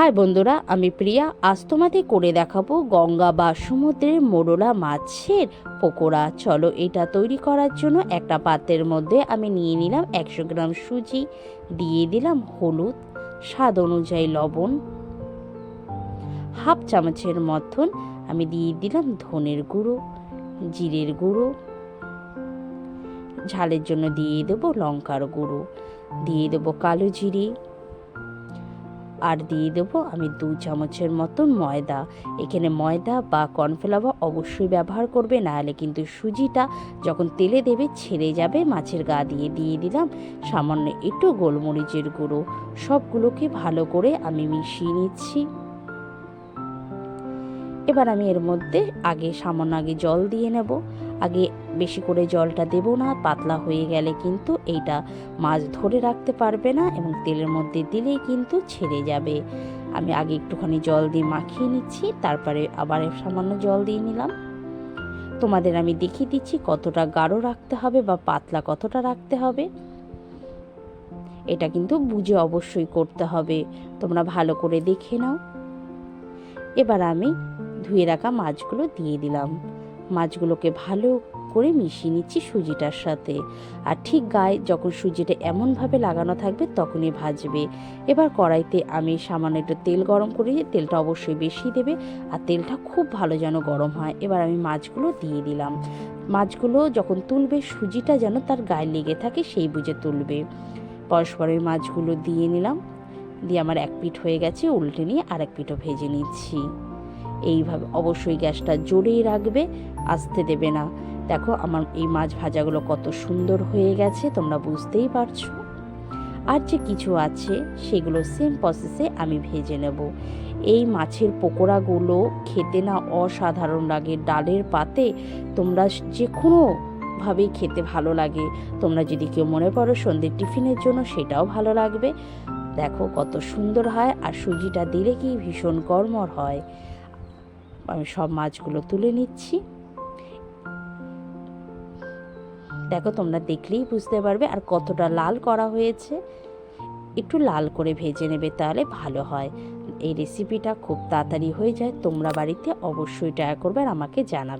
High বন্ধুরা, আমি প্রিয়া। আজ তোমাদের করে দেখাবো গঙ্গা বা সমুদ্রের মোরলা মাছের পকোড়া। চলো, এটা তৈরি করার জন্য একটা পাত্রের মধ্যে আমি নিয়ে নিলাম একশো গ্রাম সুজি, দিয়ে দিলাম হলুদ, স্বাদ অনুযায়ী লবণ, হাফ চামচের মতন আমি দিয়ে দিলাম ধনের গুঁড়ো, জিরের গুঁড়ো, ঝালের জন্য দিয়ে দেবো লঙ্কার গুঁড়ো, দিয়ে দেবো কালো জিরে আর দিয়ে দেবো আমি দু চামচের মতন ময়দা। এখানে ময়দা বা কর্নফ্লাওয়ার অবশ্যই ব্যবহার করবে, নাহলে কিন্তু সুজিটা যখন তেলে দেবে ছেড়ে যাবে, মাছের গা দিয়ে দিয়ে দিলাম। সামান্য একটু গোলমরিচের গুঁড়ো, সবগুলোকে ভালো করে আমি মিশিয়ে নিচ্ছি। এবার আমি এর মধ্যে আগে সামান্য আগে জল দিয়ে নেব। আগে বেশি করে জলটা দেব না, পাতলা হয়ে গেলে কিন্তু এইটা মাছ ধরে রাখতে পারবে না এবং তেলের মধ্যে দিলেই কিন্তু ছেড়ে যাবে। আমি আগে একটুখানি জল দিয়ে মাখিয়ে নিচ্ছি, তারপরে আবার সামান্য জল দিয়ে নিলাম। তোমাদের আমি দেখিয়ে দিচ্ছি কতটা গাঢ় রাখতে হবে বা পাতলা কতটা রাখতে হবে। এটা কিন্তু বুঝে অবশ্যই করতে হবে। তোমরা ভালো করে দেখে নাও। এবার আমি ধুয়ে রাখা মাছগুলো দিয়ে দিলাম। মাছগুলোকে ভালো করে মিশিয়ে নিচ্ছি সুজিটার সাথে। আর ঠিক গায়ে যখন সুজিটা এমনভাবে লাগানো থাকবে তখনই ভাজবে। এবার কড়াইতে আমি সামান্য একটু তেল গরম করে তেলটা অবশ্যই বেশি দেবে। আর তেলটা খুব ভালো যেন গরম হয়। এবার আমি মাছগুলো দিয়ে দিলাম। মাছগুলো যখন তুলবে সুজিটা যেন তার গায়ে লেগে থাকে সেই বুঝে তুলবে। পরস্পরের মাছগুলো দিয়ে নিলাম। দিয়ে আমার এক পিঠ হয়ে গেছে, উল্টে নিয়ে আর এক পিঠও ভেজে নিচ্ছি। এইভাবে অবশ্যই গ্যাসটা জোরেই রাখবে, আসতে দেবে না। দেখো আমার এই মাছ ভাজাগুলো কত সুন্দর হয়ে গেছে, তোমরা বুঝতেই পারছ। আর যে কিছু আছে, সেগুলো সেম প্রসেসে আমি ভেজে নেব। এই মাছের পকোড়াগুলো খেতে না অসাধারণ লাগে, ডালের পাতে তোমরা যে কোনো ভাবেই খেতে ভালো লাগে। তোমরা যদি কেউ মনে করো সন্ধ্যের টিফিনের জন্য, সেটাও ভালো লাগবে। দেখো কত সুন্দর হয়, আর সুজিটা দিলে কি ভীষণ কর্মর হয়। আমি সব মাছগুলো তুলে নিচ্ছি। দেখো, তোমরা দেখলেই বুঝতে পারবে আর কতটা লাল করা হয়েছে। একটু লাল করে ভেজে নেবে তাহলে ভালো হয়। এই রেসিপিটা খুব তাড়াতাড়ি হয়ে যায়, তোমরা বাড়িতে অবশ্যই ট্রাই করবে আর আমাকে জানাবে।